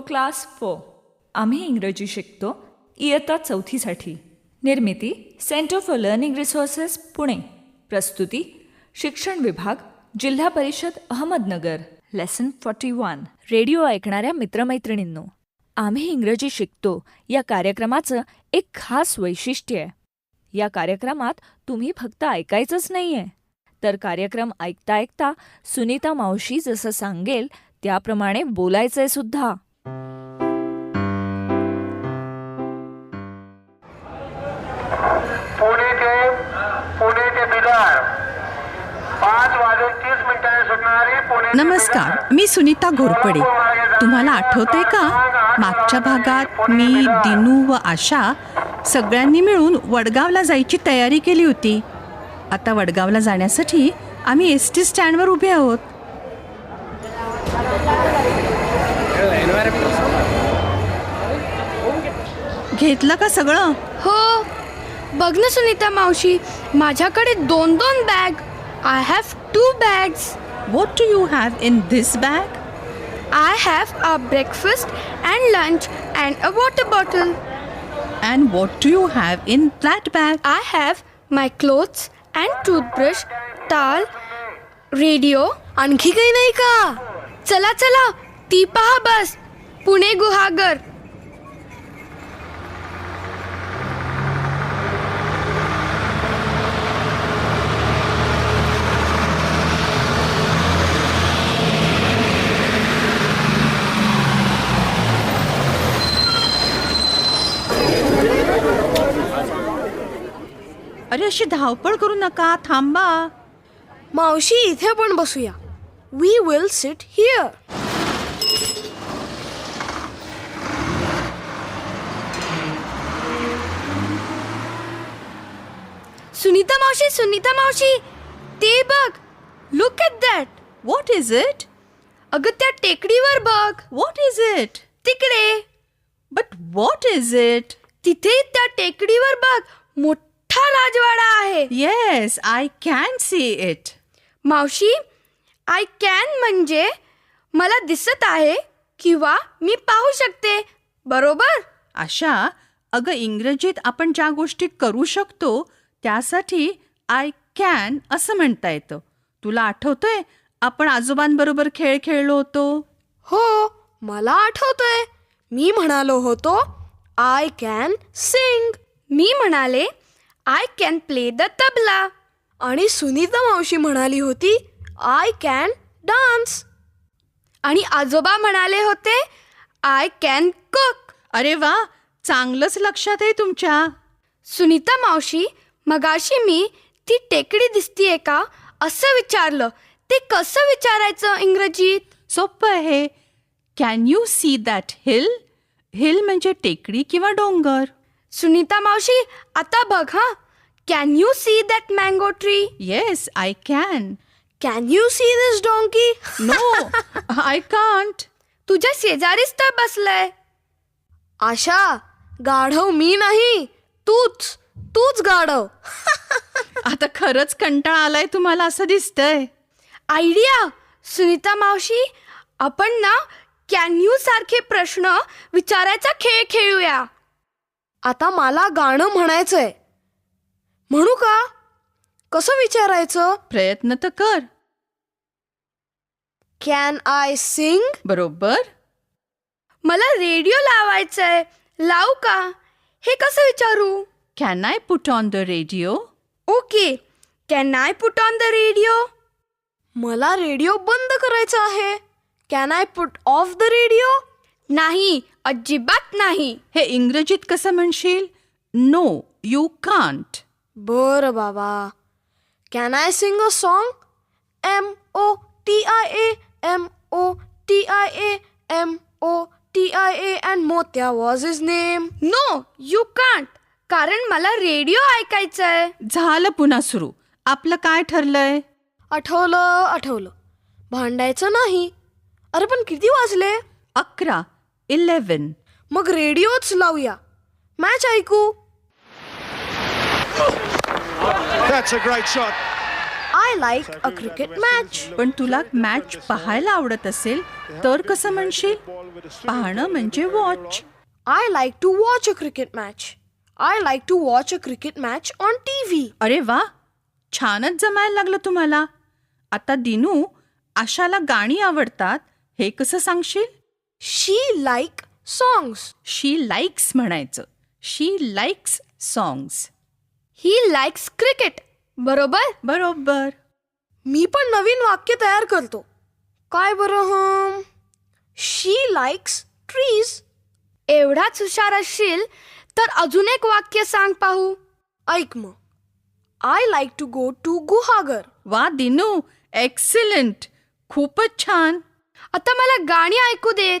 For class four आम्ही इंग्रजी शिकतो इयत्ता चौथीसाठी. निर्मिती centre for learning resources Pune. प्रस्तुती शिक्षण विभाग Zilla Parishad Ahmednagar. Lesson forty one radio ऐकणाऱ्या मित्रमैत्रिणींनो आम्ही इंग्रजी शिकतो. या कार्यक्रमाचं एक खास वैशिष्ट्य आहे. या कार्यक्रमात तुम्ही फक्त ऐकायचंच नाहीये. तर कार्यक्रम ऐकता ऐकता सुनीता मावशी जसं सांगेल त्याप्रमाणे बोलायचंय सुद्धा. पुणे ते पुणे ते पाच वाजून तीस मिनिटांनी सुटणारी पुणे नमस्कार. मी सुनीता घोरपडे. तुम्हाला आठवतंय का? मागच्या भागात मी दिनू व आशा सगळ्यांनी मिळून वडगावला जायची तयारी केली होती. आता वडगावला जाण्यासाठी आम्ही एस टी स्टँडवर उभे आहोत. घेतलं का सगळं? हो. बघ ना सुनीता मावशी माझ्याकडे दोन दोन bag. I have two bags what do you have in this bag I have a breakfast and lunch and a water bottle and what do you have in that bag I have my clothes and toothbrush टाल radio आणखी काही नाही का? चला चला. ती पहा बस. पुणे गुहागर. अरे अशी धावपळ करू नका थांबा. मावशी इथे पण बसूया. We will sit here Sunita मावशी सुनीता मावशी ते बघ. Look at that what is it अगं त्या टेकडीवर बघ. वॉट इज इट तिकडे. बट वॉट इज इट तिथे त्या टेकडीवर बघ. मोठा राजवाडा आहे. Yes I can see it मावशी आय कॅन म्हणजे मला दिसत आहे किंवा मी पाहू शकते. बरोबर? आशा अगं इंग्रजीत आपण ज्या गोष्टी करू शकतो त्यासाठी आय कॅन असं म्हणता येतं. तुला आठवतंय? आपण आजोबांबरोबर खेळ खेळलो होतो. हो मला आठवतंय. मी म्हणालो होतो आय कॅन सिंग मी म्हणाले I can play the tabla आणि सुनीता मावशी म्हणाली होती आय कॅन डान्स आणि आजोबा म्हणाले होते आय कॅन कुक अरे वा चांगलंच लक्षात आहे तुमच्या. सुनीता मावशी मगाशी मी ती टेकडी दिसतीये का? असं विचारलं. ते कसं विचारायचं इंग्रजीत? सोपं आहे. Can you see that hill hill म्हणजे टेकडी किंवा डोंगर? सुनीता मावशी आता बघ हा. Can you see that mango tree yes I can can you see this donkey no I can't तुझ्या शेजारीच तर बसलंय. आशा गाढव मी नाही तूच तूच गाढव. आता खरंच कंटाळा आलाय तुम्हाला असं दिसतंय. आयडिया सुनीता मावशी आपण ना कॅन यू सारखे प्रश्न विचारायचा खेळ खेळूया. आता मला गाणं म्हणायचंय. म्हणू का? कसं विचारायचं? प्रयत्न तर कर. कॅन आय सिंग बरोबर. मला रेडिओ लावायचंय. लावू का? हे कसं विचारू? Can I put on the radio okay. Can I put on the radio मला रेडिओ बंद करायचा आहे. Can I put off the radio नाही अजिबात नाही. हे इंग्रजीत कसं म्हणशील? नो यू कांट बर बाबा. Can I sing a song M O T I A M O T I A M O T I A and Motya was his name no you can't कारण मला radio ऐकायचा आहे झालं पुन्हा सुरू. आपलं काय ठरलंय? आठवलं आठवलं. भांडायचं नाही. अरे पण किती वाजले? अकरा. इलेवन मग रेडिओच लावूया. मॅच ऐकू. That's a great shot. I I like a cricket match पण तुला मॅच पाहायला आवडत असेल तर कसं म्हणशील? पाहणं म्हणजे watch I like to watch a cricket match I like to watch a cricket match on T V अरे वा छानच जमायला लागलं तुम्हाला. आता दिनू आशाला गाणी आवडतात हे कसं सांगशील? She like songs she likes म्हणायचं. She likes songs he likes cricket बरोबर? बरोबर. मी पण नवीन वाक्य तयार करतो. काय बरं हं? शी लाईक्स ट्रीज एवढाच हुशार असशील तर अजून एक वाक्य सांग पाहू. ऐक मग. I like to go to Guhagar. वा दिनू. एक्सिलंट खूपच छान. आता मला गाणी ऐकू देत.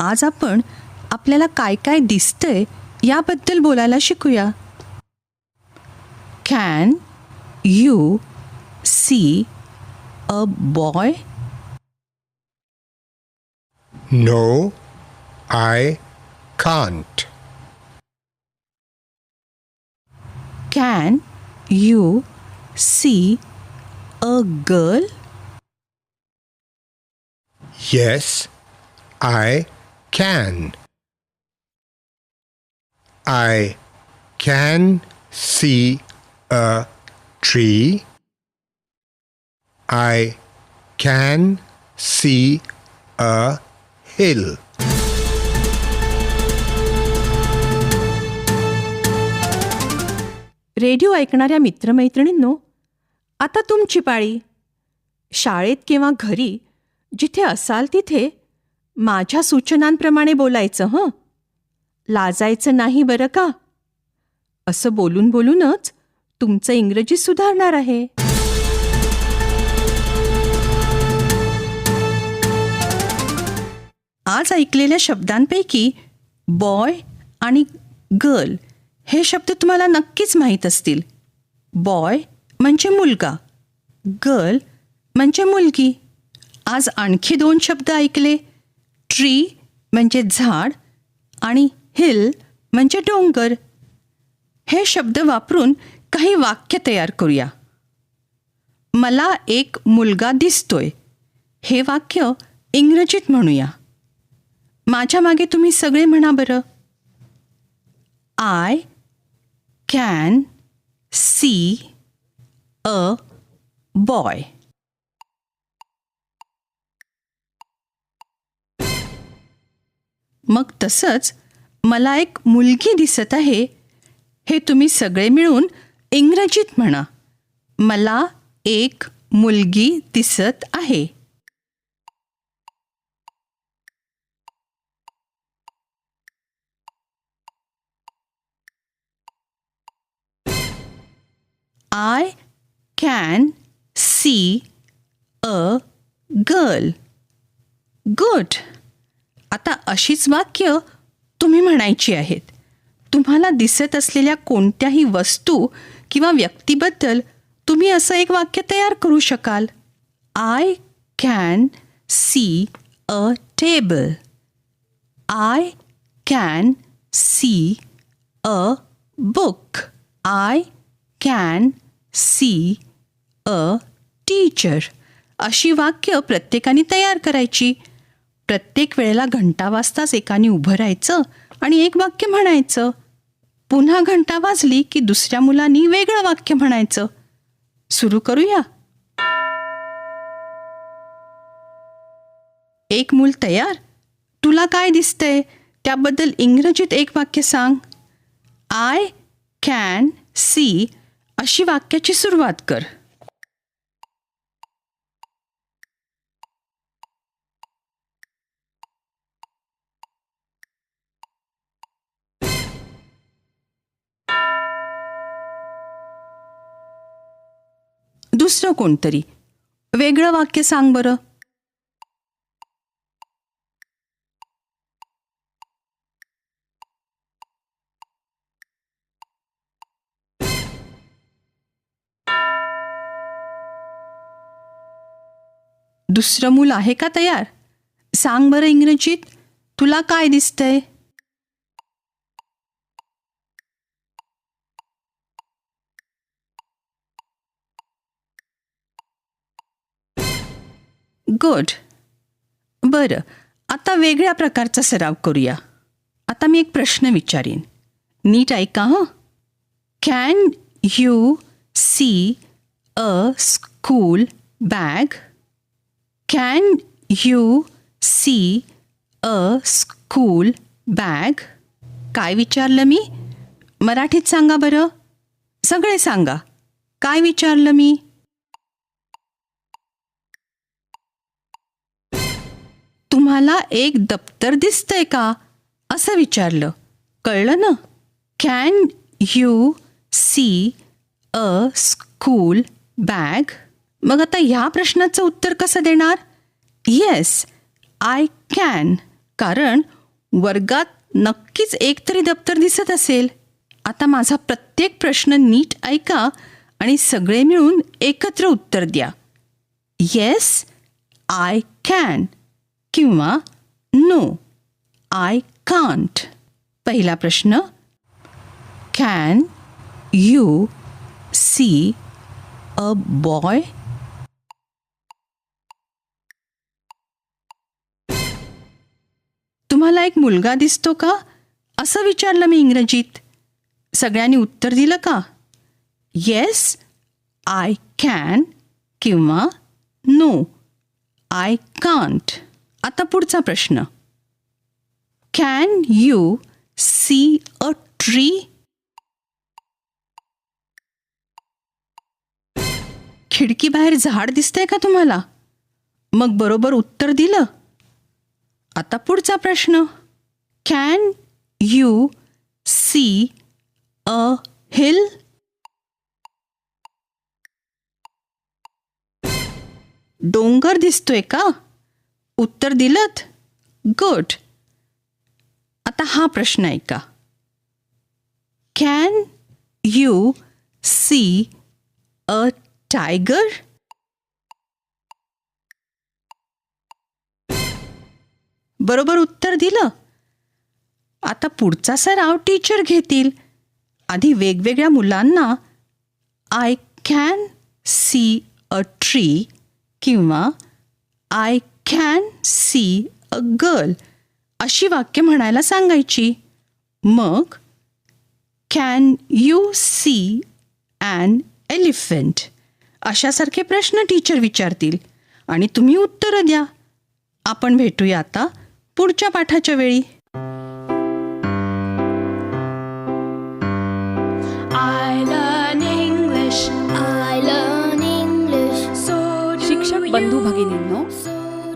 आज आपण आपल्याला काय काय दिसतंय याबद्दल बोलायला शिकूया. Can you see a boy no I can't can you see a girl yes I can. I can see a tree. I can see a hill. Radio ऐकणाऱ्या मित्रमैत्रिणींनो आता तुमची पाळी शाळेत किंवा घरी जिथे असाल तिथे माझ्या सूचनांप्रमाणे बोलायचं हं? लाजायचं नाही बरं का? असं बोलून बोलूनच तुमचं इंग्रजी सुधारणार आहे. आज ऐकलेल्या शब्दांपैकी बॉय आणि गर्ल हे शब्द तुम्हाला नक्कीच माहीत असतील. बॉय म्हणजे मुलगा गर्ल म्हणजे मुलगी. आज आणखी दोन शब्द ऐकले. ट्री म्हणजे झाड आणि हिल म्हणजे डोंगर. हे शब्द वापरून काही वाक्य तयार करूया. मला एक मुलगा दिसतोय. हे वाक्य इंग्रजीत म्हणूया. माझ्या मागे तुम्ही सगळे म्हणा बरं. I can see a boy. मग तसंच मला एक मुलगी दिसत आहे. हे तुम्ही सगळे मिळून इंग्रजीत म्हणा. मला एक मुलगी दिसत आहे. I can see a girl good आता अशीच वाक्य तुम्ही म्हणायची आहेत. तुम्हाला दिसत असलेल्या कोणत्याही वस्तू किंवा व्यक्तीबद्दल तुम्ही असं एक वाक्य तयार करू शकाल. I can see a table I can see a book I can see a teacher अशी वाक्य प्रत्येकाने तयार करायची. प्रत्येक वेळेला घंटा वाजताच एकाने उभं राहायचं आणि एक वाक्य म्हणायचं. पुन्हा घंटा वाजली की दुसऱ्या मुलांनी वेगळं वाक्य म्हणायचं. सुरू करूया? एक मूल तयार? तुला काय दिसतंय? त्याबद्दल इंग्रजीत एक वाक्य सांग. आय कॅन सी अशी वाक्याची सुरुवात कर. दुसरं कोणतरी? वेगळं वाक्य सांग बरं. दुसरं मूल आहे का तयार? सांग बरं इंग्रजीत. तुला काय दिसतंय? गुड बरं आता वेगळ्या प्रकारचा सराव करूया. आता मी एक प्रश्न विचारीन. नीट ऐका हं. Can you see a school bag can you see a school bag काय विचारलं मी? मराठीत सांगा बरं. सगळे सांगा. काय विचारलं मी? तुम्हाला एक दप्तर दिसतंय का? असं विचारलं. कळलं ना? Can you see a school bag मग आता ह्या प्रश्नाचं उत्तर कसं देणार? येस आय कॅन कारण वर्गात नक्कीच एक तरी दप्तर दिसत असेल. आता माझा प्रत्येक प्रश्न नीट ऐका आणि सगळे मिळून एकत्र उत्तर द्या. येस आय कॅन किंवा नो आय कांट. पहिला प्रश्न can you see a boy? तुम्हाला एक मुलगा दिसतो का? असं विचारलं मी इंग्रजीत. सगळ्यांनी उत्तर दिलं का? येस आय कॅन किंवा नो आय कांट आता पुढचा प्रश्न. Can you see a tree खिडकीबाहेर झाड दिसतंय का तुम्हाला? मग बरोबर उत्तर दिलं. आता पुढचा प्रश्न. Can you see a hill डोंगर दिसतोय का? उत्तर दिलत? गुड आता हा प्रश्न ऐका. Can you see a tiger बरोबर उत्तर दिलं. आता पुढचा सराव टीचर घेतील. आधी वेगवेगळ्या मुलांना I can see a tree किंवा I can see a girl अशी वाक्य म्हणायला सांगायची मग can you see an elephant अशासारखे प्रश्न टीचर विचारतील आणि तुम्ही उत्तरं द्या आपण भेटूया आता पुढच्या पाठाच्या वेळी I learn English. I learn English. So do शिक्षक बंधू. भगिनींनो